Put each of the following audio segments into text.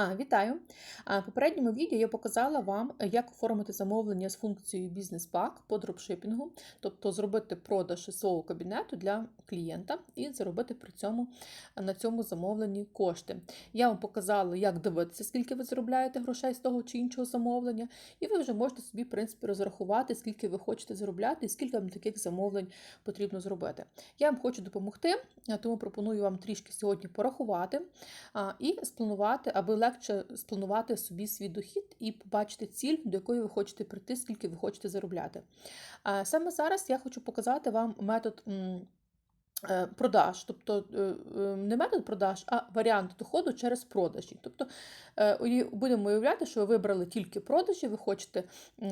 А, вітаю! В попередньому відео я показала вам, е, як оформити замовлення з функцією бізнес-пак по дропшипінгу, тобто зробити продаж свого кабінету для клієнта і заробити при цьому е, на цьому замовленні кошти. Я вам показала, як дивитися, скільки ви заробляєте грошей з того чи іншого замовлення, і ви вже можете собі, в принципі, розрахувати, скільки ви хочете заробляти і скільки вам таких замовлень потрібно зробити. Я вам хочу допомогти, е, тому пропоную вам трішки сьогодні порахувати і спланувати, аби легше спланувати собі свій дохід і побачити ціль, до якої ви хочете прийти, скільки ви хочете заробляти. Саме зараз я хочу показати вам метод. Е, продаж, тобто е, е, не метод продаж, а варіант доходу через продажі. Тобто будемо уявляти, що ви вибрали тільки продажі, ви хочете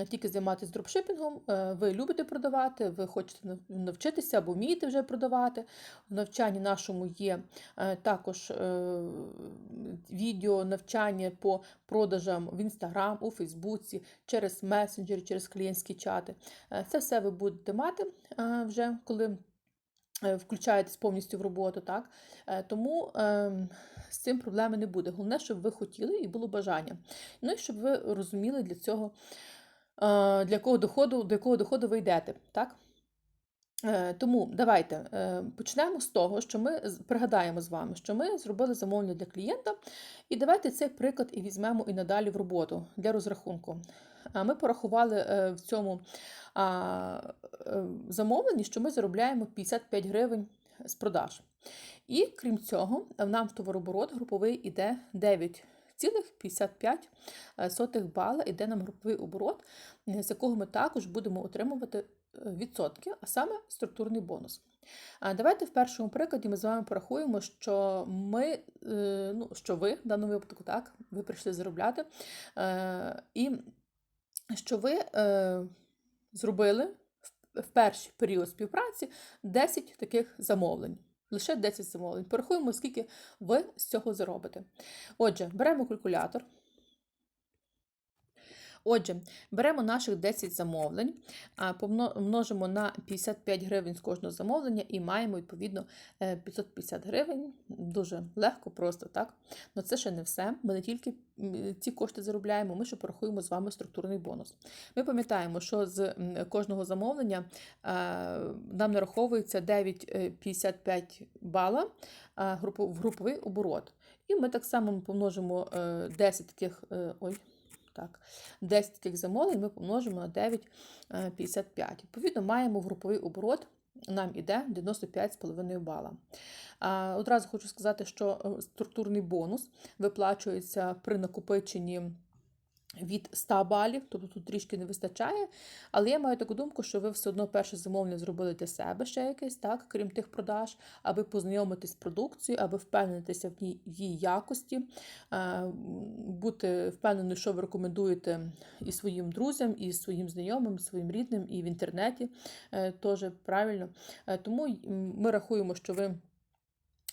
тільки займатися дропшипінгом, ви любите продавати, ви хочете навчитися або вмієте вже продавати. В навчанні нашому є також відео навчання по продажам в Інстаграм, у Фейсбуці, через месенджери, через клієнтські чати. Це все ви будете мати вже коли. Е, включаєтесь повністю в роботу, так? Е, тому ем, з цим проблеми не буде. Головне, щоб ви хотіли і було бажання. Ну і щоб ви розуміли для цього, е, для якого доходу, до якого доходу ви йдете. так? Тому давайте почнемо з того, що ми пригадаємо з вами, що ми зробили замовлення для клієнта, і давайте цей приклад і візьмемо і надалі в роботу для розрахунку. Ми порахували в цьому замовленні, що ми заробляємо 55 гривень з продаж. І крім цього, нам в товарооборот груповий іде 9,55 бала іде нам груповий оборот, з якого ми також будемо отримувати відсотки, а саме структурний бонус. Давайте в першому прикладі ми з вами порахуємо, що ми, е, ну, що ви в даному випадку, так, ви прийшли заробляти, е, і що ви е, зробили в перший період співпраці 10 таких замовлень. Лише 10 замовлень. Порахуємо, скільки ви з цього заробите. Отже, беремо калькулятор. Отже, беремо наших 10 замовлень, помножимо на 55 гривень з кожного замовлення і маємо, відповідно, 550 е, гривень. Дуже легко, просто так. Але це ще не все. Ми не тільки ці кошти заробляємо, ми ще порахуємо з вами структурний бонус. Ми пам'ятаємо, що з кожного замовлення е, нам нараховується 9,55 бала е, в груповий оборот. І ми так само помножимо 10 таких. ой, так, 10 таких замовлень ми помножимо на 9,55. Е, Відповідно, маємо груповий оборот, нам іде 95,5 бала. Одразу хочу сказати, що е, структурний бонус виплачується при накопиченні від 100 балів, тобто тут трішки не вистачає. Але я маю таку думку, що ви все одно перше замовлення зробили для себе ще якесь, так, крім тих продаж, аби познайомитись з продукцією, аби впевнитися в її якості, е, бути впевненою, що ви рекомендуєте і своїм друзям, і своїм знайомим, і своїм рідним, і в інтернеті е, теж правильно. Е, тому ми рахуємо, що ви.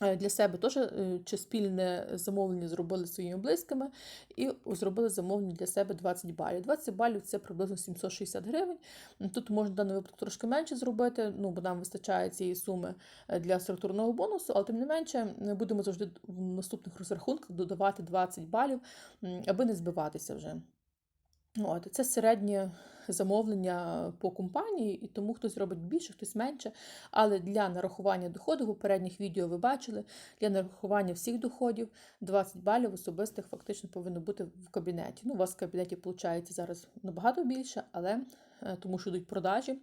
Е, для себе теж е, чи спільне замовлення зробили своїми близькими і зробили замовлення для себе 20 балів. 20 балів це приблизно 760 гривень. Тут можна в даному випадку трошки менше зробити, ну бо нам вистачає цієї суми е, для структурного бонусу, але тим не менше будемо завжди в наступних розрахунках додавати 20 балів, аби не збиватися вже. От, Це середнє замовлення по компанії, і тому хтось робить більше, хтось менше. Але для нарахування доходу, в попередніх відео ви бачили, для нарахування всіх доходів 20 балів особистих фактично повинно бути в кабінеті. Ну, У вас в кабінеті виходить зараз набагато більше, але е, тому що йдуть продажі.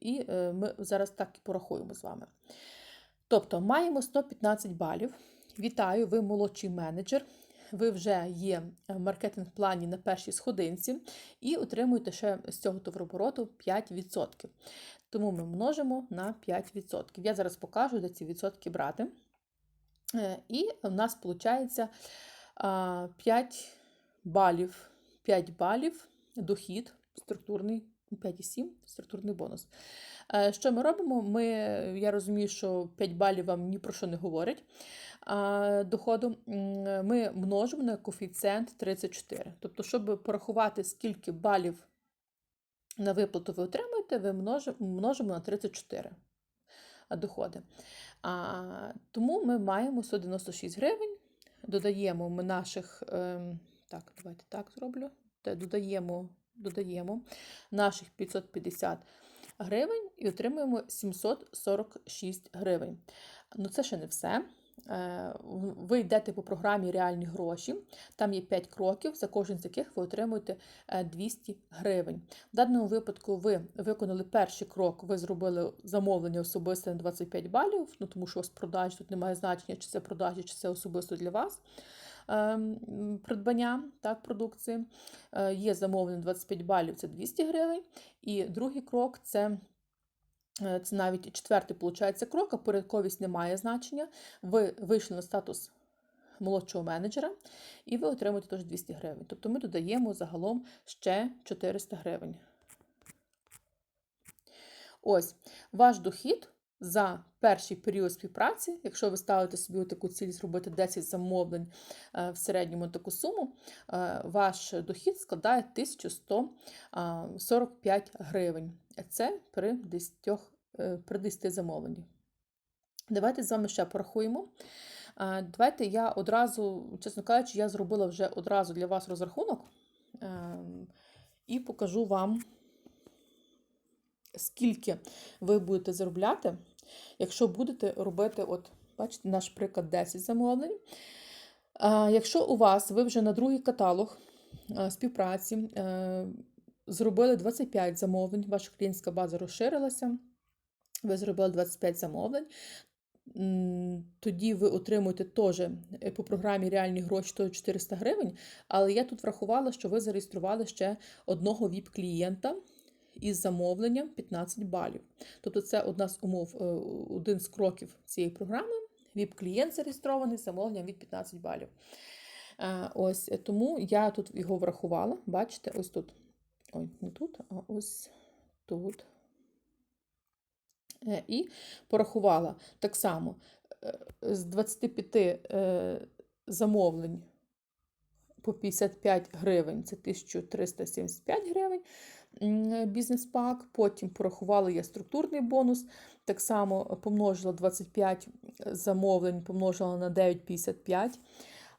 І е, ми зараз так і порахуємо з вами. Тобто маємо 115 балів. Вітаю, ви молодший менеджер ви вже є в маркетинг-плані на першій сходинці і отримуєте ще з цього товарообороту 5%. Тому ми множимо на 5%. Я зараз покажу, де ці відсотки брати. Е, і в нас виходить 5 балів, 5 балів дохід структурний. 5,7 структурний бонус. Е, що ми робимо? Ми, Я розумію, що 5 балів вам ні про що не говорить доходу. Ми множимо на коефіцієнт 34. Тобто, щоб порахувати, скільки балів на виплату ви отримуєте, ви множимо на 34 доходи. Тому ми маємо 196 гривень додаємо ми наших, ем, так, давайте так зроблю. Додаємо, додаємо наших 550 гривень і отримуємо 746 гривень. Ну, це ще не все. Е, Ви йдете по програмі Реальні гроші. Там є 5 кроків, за кожен з яких ви отримуєте е, 200 гривень. В даному випадку ви виконали перший крок, ви зробили замовлення особисте на 25 балів, ну тому що у вас продаж тут немає значення, чи це продажі, чи це особисто для вас. Ем, Придбання так, продукції. Е, Є замовлення 25 балів, це 200 гривень. І другий крок це Е, Це навіть четвертий, виходить, крок, а порядковість не має значення. Ви вийшли на статус молодшого менеджера, і ви отримуєте теж 200 гривень. Тобто ми додаємо загалом ще 400 гривень. Ось ваш дохід за перший період співпраці, якщо ви ставите собі таку ціль зробити 10 замовлень е, в середньому таку суму, е, ваш дохід складає 1145 гривень. Це при 10, е, при 10 замовленнях. Давайте з вами ще порахуємо. Давайте я одразу, чесно кажучи, я зробила вже одразу для вас розрахунок і покажу вам, скільки ви будете заробляти, якщо будете робити, от, бачите, наш приклад 10 замовлень. Якщо у вас ви вже на другий каталог співпраці е, зробили 25 замовлень, ваша клієнтська база розширилася, ви зробили 25 замовлень, тоді ви отримуєте теж е, по програмі реальні гроші то 400 гривень, але я тут врахувала, що ви зареєстрували ще одного ВІП-клієнта із замовленням 15 балів. Тобто це одна з умов, е, один з кроків цієї програми. ВІП-клієнт зареєстрований з замовленням від 15 балів. Е, Ось е, тому я тут його врахувала. Бачите, ось тут. Ой, не тут, а ось тут. І порахувала так само з 25 е, замовлень по 55 гривень це 1375 гривень бізнес-пак. Потім порахувала я структурний бонус. Так само помножила 25 замовлень, помножила на 9,55.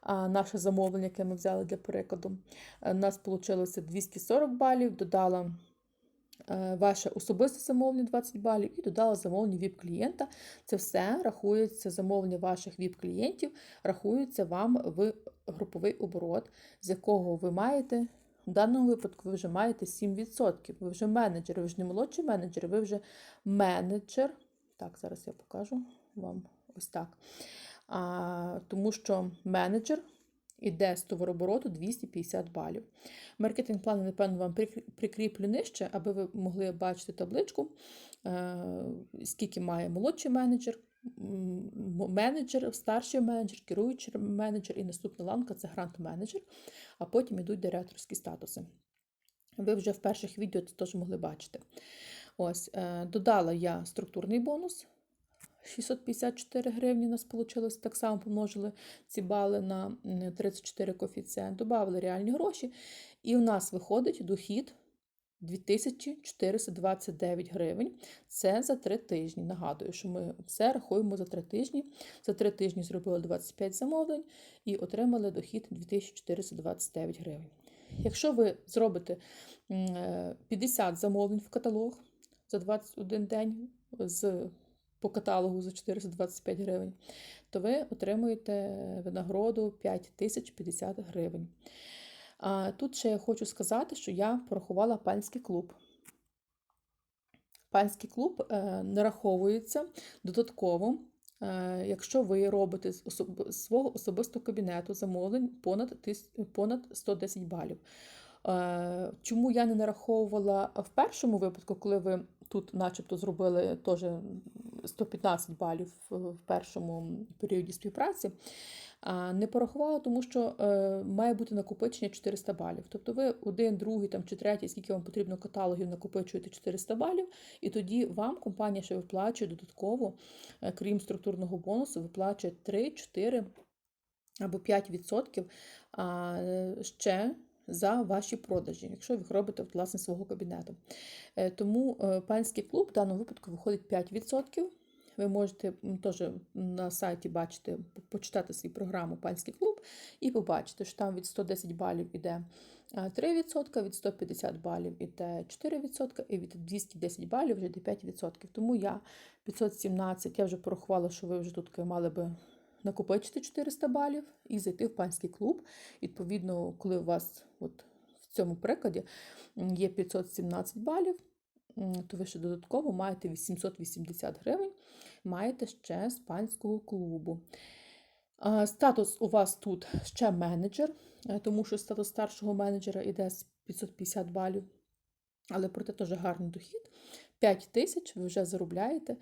А наше замовлення, яке ми взяли для перекладу, Е, у нас вийшло 240 балів, додала е, ваше особисте замовлення 20 балів і додала замовлення ВІП-клієнта. Це все рахується, замовлення ваших ВІП-клієнтів, рахується вам в груповий оборот, з якого ви маєте. В даному випадку ви вже маєте 7%. Ви вже менеджер, ви ж не молодший менеджер, ви вже менеджер. Так, зараз я покажу вам ось так. А, Тому що менеджер іде з товарообороту 250 балів. Маркетинг плани, напевно, вам прикріплю нижче, аби ви могли бачити табличку, е, скільки має молодший менеджер, менеджер, старший менеджер, керуючий менеджер і наступна ланка це грант-менеджер, а потім йдуть директорські статуси. Ви вже в перших відео це теж могли бачити. Ось, е, додала я структурний бонус. 654 гривні у нас вийшло. Так само помножили ці бали на 34 коефіцієнт, додали реальні гроші. І у нас виходить дохід 2429 гривень. Це за 3 тижні. Нагадую, що ми все рахуємо за 3 тижні. За 3 тижні зробили 25 замовлень і отримали дохід 2429 гривень. Якщо ви зробите е, 50 замовлень в каталог за 21 день з, по каталогу за 425 гривень, то ви отримуєте винагороду 5050 гривень. Тут ще я хочу сказати, що я порахувала панський клуб. Панський клуб е, нараховується додатково, е, якщо ви робите з свого особистого кабінету замовлень понад, понад 110 балів. Е, Чому я не нараховувала в першому випадку, коли ви тут, начебто, зробили теж 115 балів в першому періоді співпраці? Не порахувала, тому що е, має бути накопичення 400 балів. Тобто ви один, другий там, чи третій, скільки вам потрібно каталогів, накопичуєте 400 балів, і тоді вам компанія ще виплачує додатково, е, крім структурного бонусу, виплачує 3, 4 або 5% а, е, ще за ваші продажі, якщо ви їх робите власне свого кабінету. Е, Тому панський клуб в даному випадку виходить 5%. Ви можете теж на сайті бачити, почитати свою програму Панський клуб і побачити, що там від 110 балів іде 3%, від 150 балів іде 4%, і від 210 балів вже йде 5%. Тому я 517, я вже порахувала, що ви вже тут мали би накопичити 400 балів і зайти в панський клуб. Відповідно, коли у вас от в цьому прикладі є 517 балів, то ви ще додатково маєте 880 гривень, маєте ще з панського клубу. Статус у вас тут ще менеджер, е, тому що статус старшого менеджера йде з 550 балів, але проте теж гарний дохід. 5 тисяч ви вже заробляєте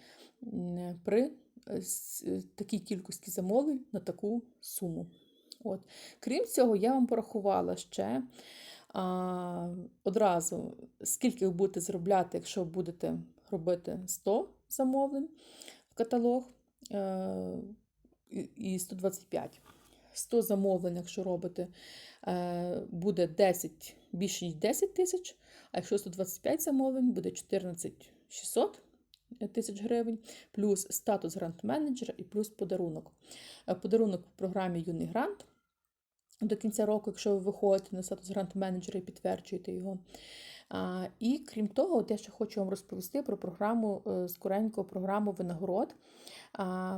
при е, е, такій кількості замовлень на таку суму. От. Крім цього, я вам порахувала ще а, одразу, скільки ви будете заробляти, якщо будете робити 100 замовлень каталог е, і- і 125. 100 замовлень, якщо робите, е, буде 10, більше ніж 10 тисяч, а якщо 125 замовлень, буде 14 600 тисяч гривень, плюс статус грант-менеджера і плюс подарунок. Е, Подарунок в програмі Юний грант. До кінця року, якщо ви виходите на статус грант-менеджера і підтверджуєте його. І крім того, от я ще хочу вам розповісти про програму е, скоренько програму винагород,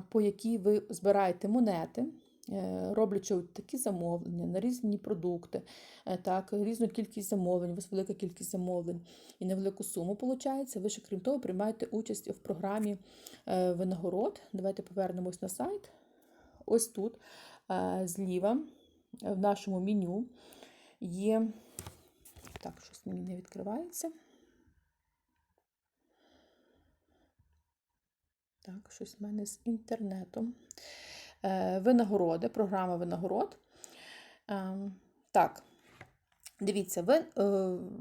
по якій ви збираєте монети, е, роблячи такі замовлення на різні продукти, е, так, різну кількість замовлень, у вас велика кількість замовлень і невелику суму виходить. Ви ще крім того приймаєте участь в програмі винагород. Давайте повернемось на сайт. Ось тут зліва в нашому меню є. Так, щось мені не відкривається. Так, щось в мене з інтернетом. Е, Винагороди, програма винагород. Ем, Так, дивіться, ви, е,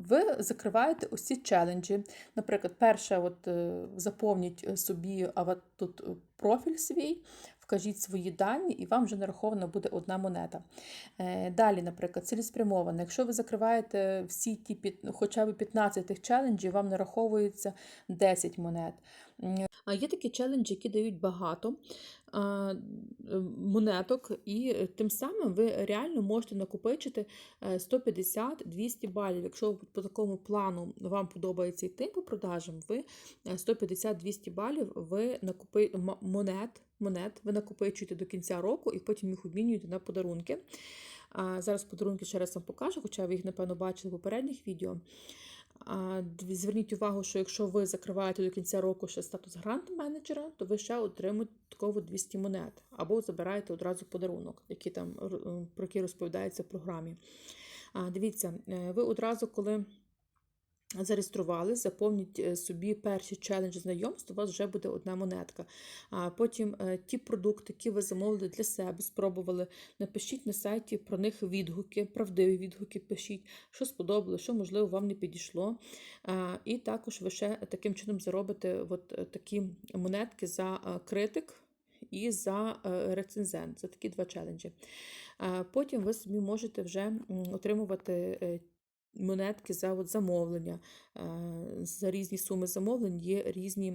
ви закриваєте ці челенджі. Наприклад, перше, от, е, заповніть е, собі тут е, профіль свій, вкажіть свої дані, і вам вже нарахована буде одна монета. Е, Далі, наприклад, цілеспрямовано. Якщо ви закриваєте всі ті хоча б 15 тих челенджів, вам нараховується 10 монет. Є такі челенджі, які дають багато е, монеток, і е, тим самим ви реально можете накопичити е, 150-200 балів. Якщо по такому плану вам подобається йти по продажам, ви е, 150-200 балів ви накопи... монет, монет ви накопичуєте до кінця року і потім їх обмінюєте на подарунки. Зараз подарунки ще раз вам покажу, хоча ви їх, напевно, бачили в попередніх відео. Зверніть увагу, що якщо ви закриваєте до кінця року ще статус грант-менеджера, то ви ще отримуєте додатково 200 монет, або забираєте одразу подарунок, який там, про який розповідається в програмі. Дивіться, е, ви одразу, коли зареєструвались, заповніть е, собі перші челенджі знайомств, у вас вже буде одна монетка. А потім е, ті продукти, які ви замовили для себе, спробували, напишіть на сайті про них відгуки, правдиві відгуки пишіть, що сподобалося, що, можливо, вам не підійшло. І також ви ще таким чином заробите от е, такі монетки за критик. І за рецензент. Це такі два челенджі. Потім ви собі можете вже отримувати монетки за от замовлення. Е, За різні суми замовлень є різні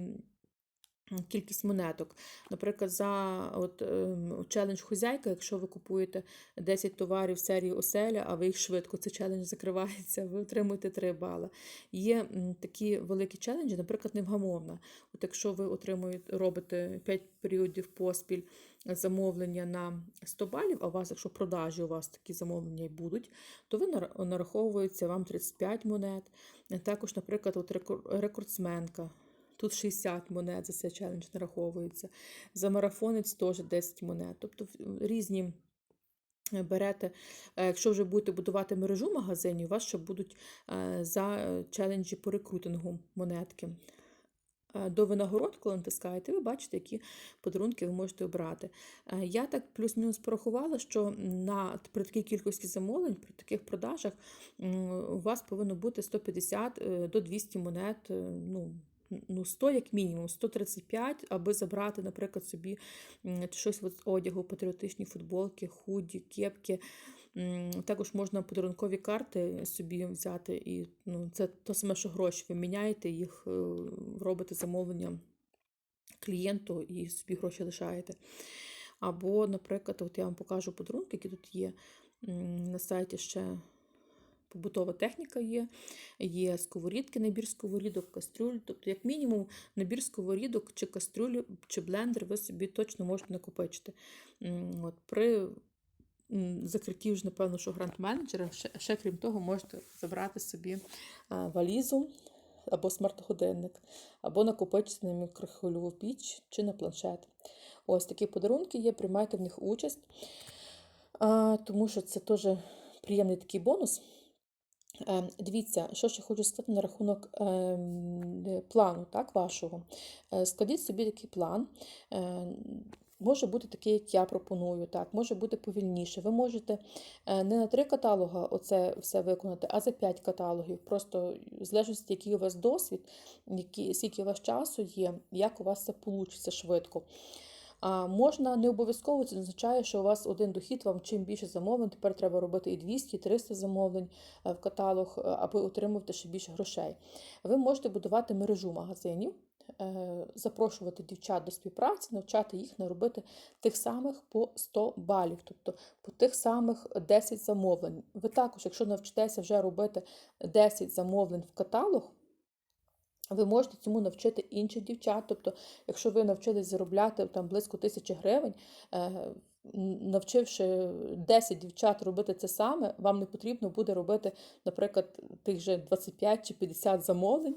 кількість монеток. Наприклад, за от, ем, челендж хозяйка, якщо ви купуєте 10 товарів серії оселя, а ви їх швидко, цей челендж закривається, ви отримуєте 3 бали. Є такі великі челенджі, наприклад, невгамовна. От якщо ви отримуєте, робите 5 періодів поспіль замовлення на 100 балів, а у вас, якщо продажі у вас такі замовлення і будуть, то ви нар- нараховується вам 35 монет. Також, наприклад, от рекордсменка. Тут 60 монет за цей челендж нараховується. За марафонець теж 10 монет. Тобто різні е, берете. Е, Якщо вже будете будувати мережу магазинів, у вас ще будуть е, за челенджі по рекрутингу монетки. До винагород, коли натискаєте, ви бачите, які подарунки ви можете обрати. Я так плюс-мінус порахувала, що на, при такій кількості замовлень, при таких продажах у вас повинно бути 150 е, до 200 монет. Ну, ну 100 як мінімум, 135, аби забрати, наприклад, собі щось з одягу, патріотичні футболки, худі, кепки. Також можна подарункові карти собі взяти, і ну, це те саме, що гроші. Ви міняєте їх, е, робите замовлення клієнту і собі гроші лишаєте. Або, наприклад, от я вам покажу подарунки, які тут є. На сайті ще побутова техніка є, є сковорідки, набір сковорідок, кастрюль. Тобто, як мінімум, набір сковорідок чи кастрюлю, чи блендер ви собі точно можете накопичити. От, при закритті вже, напевно, що грант-менеджера, ще, ще крім того, можете забрати собі валізу або смарт-годинник, або накопичити на мікрохвильову піч чи на планшет. Ось такі подарунки є, приймайте в них участь, тому що це теж приємний такий бонус. Е, Дивіться, що ще хочу сказати на рахунок ем, плану так, вашого. Е, Складіть собі такий план. Е, Може бути такий, як я пропоную, так, може бути повільніше. Ви можете е, не на три каталога оце все виконати, а за п'ять каталогів. Просто в залежності, який у вас досвід, скільки у вас часу є, як у вас це вийде швидко. А можна не обов'язково, це означає, що у вас один дохід, вам чим більше замовлень, тепер треба робити і 200, і 300 замовлень е, в каталог, е, аби отримувати ще більше грошей. Ви можете будувати мережу магазинів, е, запрошувати дівчат до співпраці, навчати їх не робити тих самих по 100 балів, тобто по тих самих 10 замовлень. Ви також, якщо навчитеся вже робити 10 замовлень в каталог, ви можете цьому навчити інших дівчат. Тобто, якщо ви навчились заробляти там близько тисячі гривень, е, навчивши 10 дівчат робити це саме, вам не потрібно буде робити, наприклад, тих же 25 чи 50 замовлень.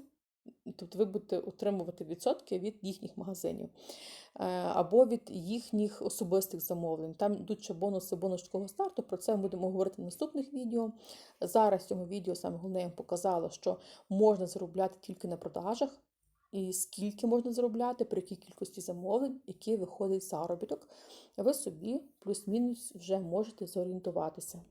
Тобто ви будете отримувати відсотки від їхніх магазинів е, або від їхніх особистих замовлень. Там йдуть ще бонуси бонусового старту. Про це ми будемо говорити в наступних відео. Зараз в цьому відео саме головне я вам показала, що можна заробляти тільки на продажах. І скільки можна заробляти, при якій кількості замовлень, який виходить заробіток, ви собі плюс-мінус вже можете зорієнтуватися.